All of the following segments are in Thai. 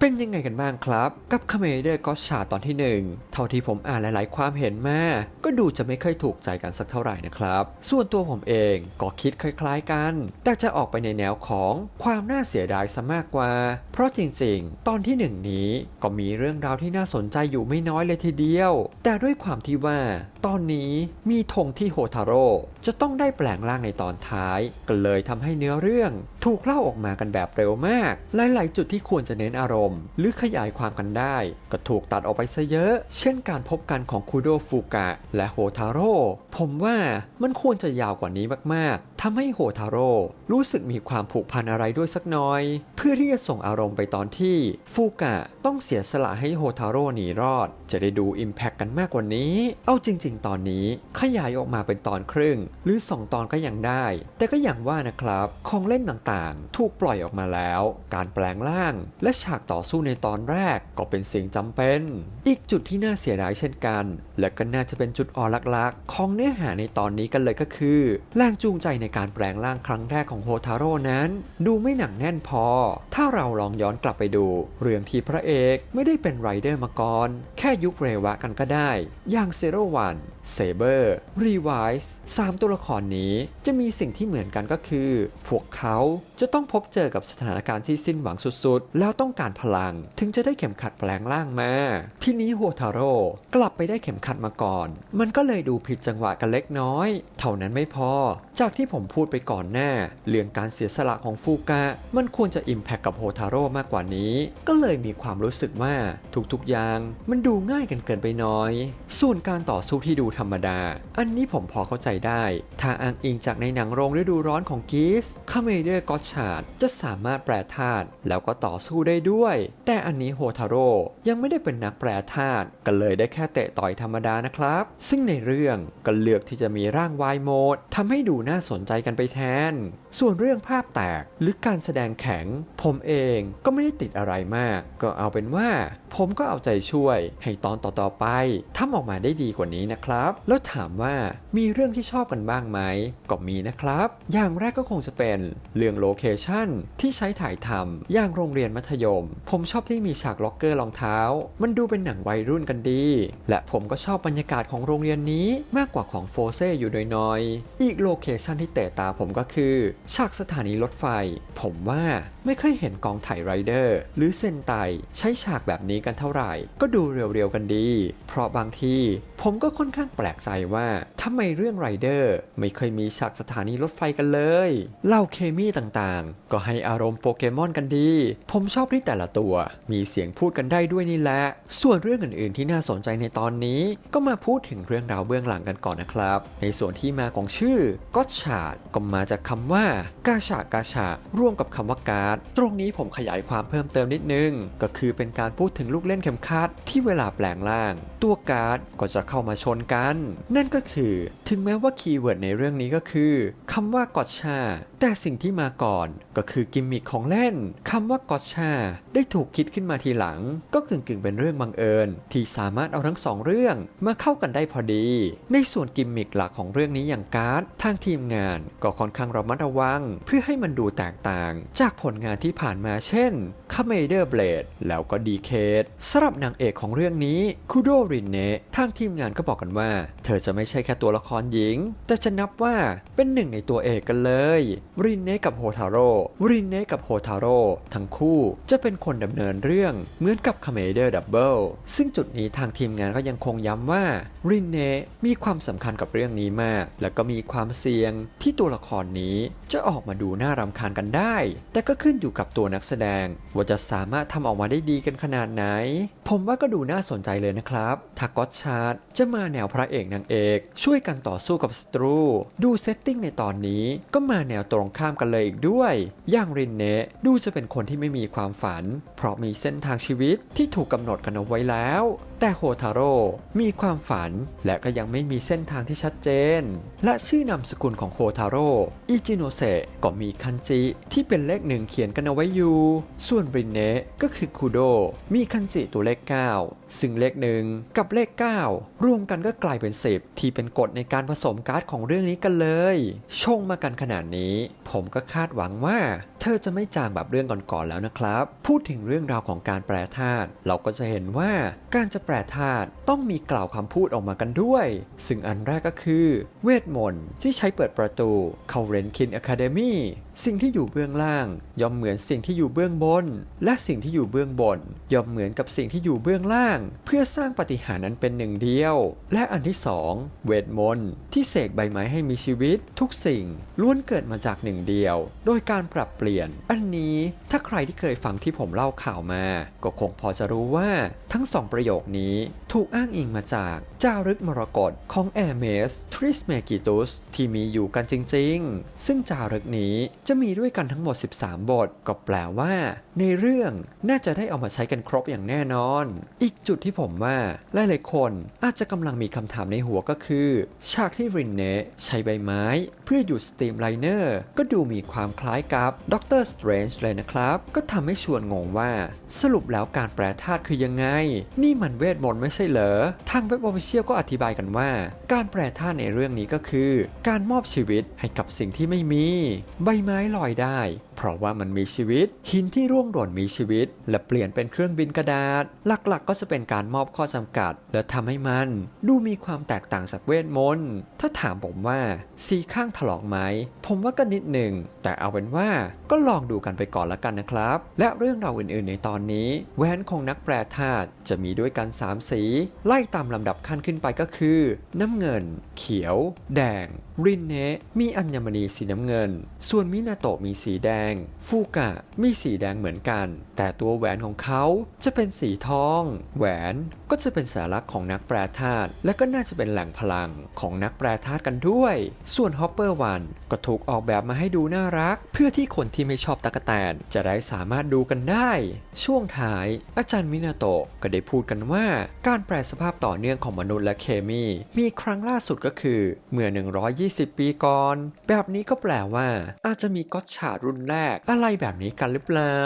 เป็นยังไงกันบ้างครับ กับคาเมเดอร์ก็ชาตอนที่หนึ่งเท่าที่ผมอ่านหลาย ๆ ความเห็นมาก็ดูจะไม่ค่อยถูกใจกันสักเท่าไหร่นะครับ ส่วนตัวผมเองก็คิดคล้าย ๆ กัน แต่จะออกไปในแนวของความน่าเสียดายซะมากกว่า เพราะจริง ๆ ตอนที่หนึ่งนี้ก็มีเรื่องราวที่น่าสนใจอยู่ไม่น้อยเลยทีเดียว แต่ด้วยความที่ว่า ตอนนี้มีธงที่โฮทาโร่จะต้องได้แปลงร่างในตอนท้ายก็เลยทำให้เนื้อเรื่อง ถูกเล่าออกมากันแบบเร็วมาก หลาย ๆ จุดที่ควรจะเน้นอารมณ์หรือขยายความกันได้ ก็ถูกตัดออกไปซะเยอะ เช่นการพบกันของคูโดฟูกะและโฮทาโร่ผมว่ามันควรจะยาวกว่านี้มากๆทำให้โฮทาโร่รู้สึกมีความผูกพันอะไรด้วยสักน่อย เพื่อที่จะส่งอารมณ์ไปตอนที่ฟูกะต้องเสียสละให้โฮทาโร่หนีรอด จะได้ดูอิมแพคกันมากกว่านี้ เอาจริง ๆ ตอนนี้ขยายออกมาเป็นตอนครึ่ง หรือ 2 ตอนก็ยังได้ แต่ก็อย่างว่านะครับ ของเล่นต่างๆ ถูกปล่อยออกมาแล้ว การแปลงร่าง และฉากต่อ่อสู้ในตอนแรกก็เป็นสิ่งจำเป็น อีกจุดที่น่าเสียดายเช่นกัน และก็น่าจะเป็นจุดอ่อนหลักๆ ของเนื้อหาในตอนนี้กันเลยก็คือแรงจูงใจในการแปลงร่างครั้งแรกของโฮทาโร่นั้น ดูไม่หนักแน่นพอ ถ้าเราลองย้อนกลับไปดู เรื่องที่พระเอกไม่ได้เป็นไรเดอร์มาก่อน แค่ยุคเรวะกันก็ได้ อย่างเซโรวัน เซเบอร์รีไวส์สามตัวละครนี้จะมีสิ่งที่เหมือนกันก็คือ พวกเขาจะต้องพบเจอกับสถานการณ์ที่สิ้นหวังสุดๆ แล้วต้องการพลัง ถึงจะได้เข็มขัดแปลงร่างมา ทีนี้โฮทาโร่กลับไปได้เข็มขัดมาก่อน มันก็เลยดูผิดจังหวะกันเล็กน้อย เท่านั้นไม่พอ จากที่ผมพูดไปก่อนหน้า เรื่องการเสียสละของฟูกะมันควรจะอิมแพคกับโฮทาโร่มากกว่านี้ ก็เลยมีความรู้สึกว่าทุกๆอย่าง มันดูง่ายกันเกินไปน้อย ส่วนการต่อสู้ที่ดูธรรมดา อันนี้ผมพอเข้าใจได้ ถ้าอ้างอิงจากในหนังโรงฤดูร้อนของกีสคาเมเดอร์กอชาร์ดจะสามารถแปรธาตุแล้วก็ต่อสู้ได้ด้วย แต่อันนี้โฮทาโร่ยังไม่ได้เป็นนักแปรธาตุก็เลยได้แค่เตะต่อยธรรมดานะครับ ซึ่งในเรื่องก็เลือกที่จะมีร่างวายโหมดทำให้ดูน่าสนใจกันไปแทน ส่วนเรื่องภาพแตกหรือการแสดงแข็ง ผมเองก็ไม่ได้ติดอะไรมาก ก็เอาเป็นว่า ผมก็เอาใจช่วย ให้ตอนต่อๆไปทำออกมาได้ดีกว่านี้นะครับแล้วถามว่ามีเรื่องที่ชอบกันบ้างไหมก็มีนะครับ อย่างแรกก็คงจะเป็นเรื่องโลเคชั่นที่ใช้ถ่ายทำอย่างโรงเรียนมัธยม ผมชอบที่มีฉากล็อกเกอร์รองเท้า มันดูเป็นหนังวัยรุ่นกันดี และผมก็ชอบบรรยากาศของโรงเรียนนี้มากกว่าของโฟเซอยู่น้อยๆอีกโลเคชั่นที่เตะตาผมก็คือฉากสถานีรถไฟ ผมว่าไม่เคยเห็นกองถ่ายไรเดอร์หรือเซนไตใช้ฉากแบบนี้กันเท่าไหร่ ก็ดูเรียวๆกันดี เพราะบางทีผมก็ค่อนข้างแปลกใจว่าทำไมเรื่องไรเดอร์ไม่เคยมีฉากสถานีรถไฟกันเลยเล่าเคมีต่างๆ ก็ให้อารมณ์โปเกมอนกันดี ผมชอบที่แต่ละตัว มีเสียงพูดกันได้ด้วยนี่แหละ ส่วนเรื่องอื่นๆที่น่าสนใจในตอนนี้ ก็มาพูดถึงเรื่องราวเบื้องหลังกันก่อนนะครับ ในส่วนที่มาของชื่อก็ชาดก็มาจากคำว่ากาชากาชาร่วมกับคำว่าการ์ดตรงนี้ผมขยายความเพิ่มเติมนิดนึง ก็คือเป็นการพูดถึงลูกเล่นเข็มขัดที่เวลาแปลงร่าง ตัวการ์ดก็จะเข้ามาชนกันนั่นก็คือ ถึงแม้ว่าคีย์เวิร์ดในเรื่องนี้ก็คือคำว่ากอชา แต่สิ่งที่มาก่อนก็คือกิมมิคของเล่นคำว่ากอชา ได้ถูกคิดขึ้นมาทีหลัง ก็กึ่งกึ่งๆเป็นเรื่องบังเอิญ ที่สามารถเอาทั้งสองเรื่องมาเข้ากันได้พอดี ในส่วนกิมมิคหลักของเรื่องนี้อย่างการ์ดทางทีมงาน ก็ค่อนข้างระมัดระวัง เพื่อให้มันดูแตกต่าง จากผลงานที่ผ่านมาเช่นคาเมเดอร์เบลดแล้วก็ดีเคดสำหรับนางเอกของเรื่องนี้คูโดรินเนะทางทีมงานก็บอกกันว่าเธอจะไม่ใช่แค่ตัวละครหญิง แต่จะนับว่าเป็นหนึ่งในตัวเอกกันเลย รินเนะกับโฮทาโร่รินเนะกับโฮทาโร่ทั้งคู่จะเป็นคนดำเนินเรื่องเหมือนกับคาเมเดอร์ดับเบิลซึ่งจุดนี้ทางทีมงานก็ยังคงย้ำว่ารินเนะมีความสำคัญกับเรื่องนี้มาก และก็มีความเสี่ยงที่ตัวละครนี้จะออกมาดูน่ารำคาญกันได้ แต่ก็ขึ้นอยู่กับตัวนักแสดง ว่าจะสามารถทำออกมาได้ดีกันขนาดไหน ผมว่าก็ดูน่าสนใจเลยนะครับถ้าก็ตชาร์ดจะมาแนวพระเอกนางเอกช่วยกันต่อสู้กับศัตรู ดูเซตติ้งในตอนนี้ก็มาแนวตรงข้ามกันเลยอีกด้วย อย่างรินเนะดูจะเป็นคนที่ไม่มีความฝัน เพราะมีเส้นทางชีวิตที่ถูกกำหนดกันเอาไว้แล้ว แต่โฮทาโร่มีความฝันและก็ยังไม่มีเส้นทางที่ชัดเจน และชื่อนามสกุลของโฮทาโร่อิจิโนเซะก็มีคันจิที่เป็นเลขหนึ่งเขียนกันเอาไว้อยู่ ส่วนรินเนะก็คือคูโดมีคันจิตัวเลข 9 ซึ่งเลขหนึ่งกับเลข 9 รวมกันก็กลายเป็น 10 ที่เป็นกฎในการผสมการ์ดของเรื่องนี้กันเลย ชงมากันขนาดนี้ ผมก็คาดหวังว่า ธอจะไม่จางแบบเรื่องก่อนๆแล้วนะครับ พูดถึงเรื่องราวของการแปรธาตุเราก็จะเห็นว่าการจะแปรธาตุต้องมีกล่าวคำพูดออกมากันด้วย ซึ่งอันแรกก็คือ เวทมนต์ที่ใช้เปิดประตูเข้าเรนคินอะคาเดมีสิ่งที่อยู่เบื้องล่าง ย่อมเหมือนสิ่งที่อยู่เบื้องบน และสิ่งที่อยู่เบื้องบน ย่อมเหมือนกับสิ่งที่อยู่เบื้องล่าง เพื่อสร้างปฏิหารนั้นเป็นหนึ่งเดียว และอันที่สองเวทมนต์ที่เสกใบไม้ให้มีชีวิต ทุกสิ่งล้วนเกิดมาจากหนึ่งเดียว โดยการปรับเปลี่ยนอันนี้ถ้าใครที่เคยฟังที่ผมเล่าข่าวมา ก็คงพอจะรู้ว่าทั้งสองประโยคนี้ถูกอ้างอิงมาจากจารึกมรกตของแอร์เมสทริสเมกิตุสที่มีอยู่กันจริงๆ ซึ่งจารึกนี้จะมีด้วยกันทั้งหมด 13 บท ก็แปลว่า ในเรื่องน่าจะได้เอามาใช้กันครบอย่างแน่นอน อีกจุดที่ผมว่าหลายๆคนอาจจะกำลังมีคำถามในหัวก็คือ ฉากที่รินเนใช้ใบไม้ เพื่อหยุดสตีมไลเนอร์ก็ดูมีความคล้ายกับด็อกเตอร์สเตรนจ์เลยนะครับ ก็ทำให้ชวนงงว่า สรุปแล้วการแปลธาตุคือยังไง นี่มันเวทมนต์ไม่ใช่เหรอทางเว็บออฟฟิเชียลก็อธิบายกันว่า การแปลธาตุในเรื่องนี้ก็คือ การมอบชีวิตให้กับสิ่งที่ไม่มี ใบไม้ลอยได้เพราะว่ามันมีชีวิต หินที่ร่วงหล่นมีชีวิต และเปลี่ยนเป็นเครื่องบินกระดาษ หลักๆ ก็จะเป็นการมอบข้อจำกัด และทำให้มันดูมีความแตกต่างจากเวทมนต์ถ้าถามผมว่าสีข้างถลอกไหมผมว่าก็นิดหนึ่งแต่เอาเป็นว่าก็ลองดูกันไปก่อนละกันนะครับ และเรื่องราวอื่นๆ ในตอนนี้แหวนของนักแปรธาตุจะมีด้วยกัน 3 สี ไล่ตามลำดับขั้นขึ้นไปก็คือ น้ำเงิน เขียว แดง รินเนะมีอัญมณีสีน้ำเงิน ส่วนมินาโตะมีสีแดงฟูกะมีสีแดงเหมือนกัน แต่ตัวแหวนของเขาจะเป็นสีทอง แหวนก็จะเป็นสัญลักษณ์ของนักแปรธาตุและก็น่าจะเป็นแหล่งพลังของนักแปรธาตุกันด้วย ส่วนฮอปเปอร์วันก็ถูกออกแบบมาให้ดูน่ารัก เพื่อที่คนที่ไม่ชอบตะกแตนจะได้สามารถดูกันได้ ช่วงท้าย อาจารย์มินาโตะก็ได้พูดกันว่า การแปรสภาพต่อเนื่องของมนุษย์และเคมี มีครั้งล่าสุดก็คือ เมื่อ 120 ปีก่อน แบบนี้ก็แปลว่า อาจจะมีก็อตชาดรุ่นแรกอะไรแบบนี้กันหรือเปล่า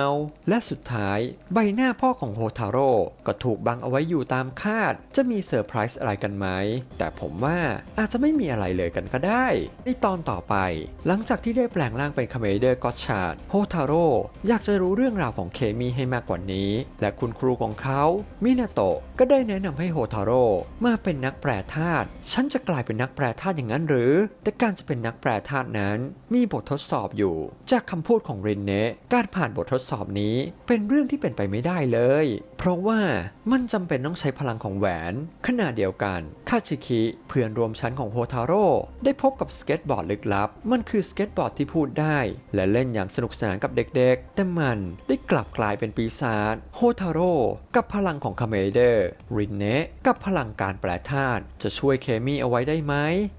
และสุดท้ายใบหน้าพ่อของโฮทาโร่ก็ถูกบังเอาไว้อยู่ตามคาด จะมีเซอร์ไพรส์อะไรกันไหม แต่ผมว่าอาจจะไม่มีอะไรเลยกันก็ได้ ในตอนต่อไป หลังจากที่ได้แปลงร่างเป็นคาเมเดอร์ก็อตชาร์ดโฮทาโร่อยากจะรู้เรื่องราวของเคมีให้มากกว่านี้ และคุณครูของเขามินาโตะก็ได้แนะนำให้โฮทาโร่มาเป็นนักแปรธาตุฉันจะกลายเป็นนักแปรธาตุอย่างนั้นหรือ แต่การจะเป็นนักแปรธาตุนั้น มีบททดสอบอยู่ จากคำพูดของรินเนะการผ่านบททดสอบนี้เป็นเรื่องที่เป็นไปไม่ได้เลย เพราะว่ามันจำเป็นต้องใช้พลังของแหวน ขณะเดียวกันคาชิคิเพื่อนรวมชั้นของโฮทาโร่ได้พบกับสเก็ตบอร์ดลึกลับ มันคือสเก็ตบอร์ดที่พูดได้ และเล่นอย่างสนุกสนานกับเด็กๆ แต่มันได้กลับกลายเป็นปีศาจโฮทาโร่กับพลังของคาเมเดอร์รินเนะกับพลังการแปรธาตุจะช่วยเคมีเอาไว้ได้ไหม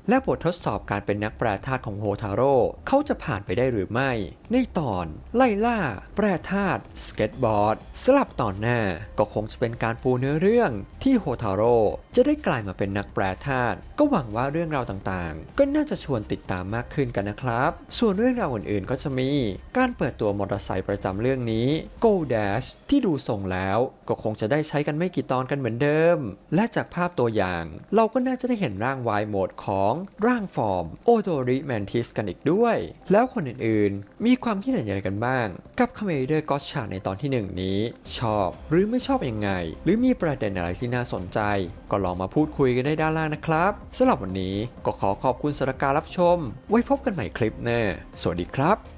และบททดสอบการเป็นนักแปรธาตุของโฮทาโร่เขาจะผ่านไปได้หรือไม่ ในตอน ไล่ล่า แปรธาตุสเก็ตบอร์ดสลับตอนหน้าก็คงจะเป็นการปูเนื้อเรื่องที่โฮทาโร่จะได้กลายมาเป็นนักแปรธาตุก็หวังว่าเรื่องราวต่างๆ ก็น่าจะชวนติดตามมากขึ้นกันนะครับ ส่วนเรื่องราวอื่นๆ ก็จะมีการเปิดตัวมอเตอร์ไซค์ประจำเรื่องนี้ Go Dash ที่ดูทรงแล้วก็คงจะได้ใช้กันไม่กี่ตอนกันเหมือนเดิม และจากภาพตัวอย่าง เราก็น่าจะได้เห็นร่างวายโหมดของร่างฟอร์มโอโดริแมนทิสกันอีกด้วย แล้วคนอื่นๆ มีความคิดเห็นอย่างไรกันบ้าง กับคาเมเดอร์ก็ชาในตอนที่หนึ่งนี้ ชอบหรือไม่ชอบอยังไง หรือมีประเด็นอะไรที่น่าสนใจ ก็ลองมาพูดคุยกันได้ด้านล่างนะครับสำหรับวันนี้ก็ขอขอบคุณสารการรับชม ไว้พบกันใหม่คลิปหน้าสวัสดีครับ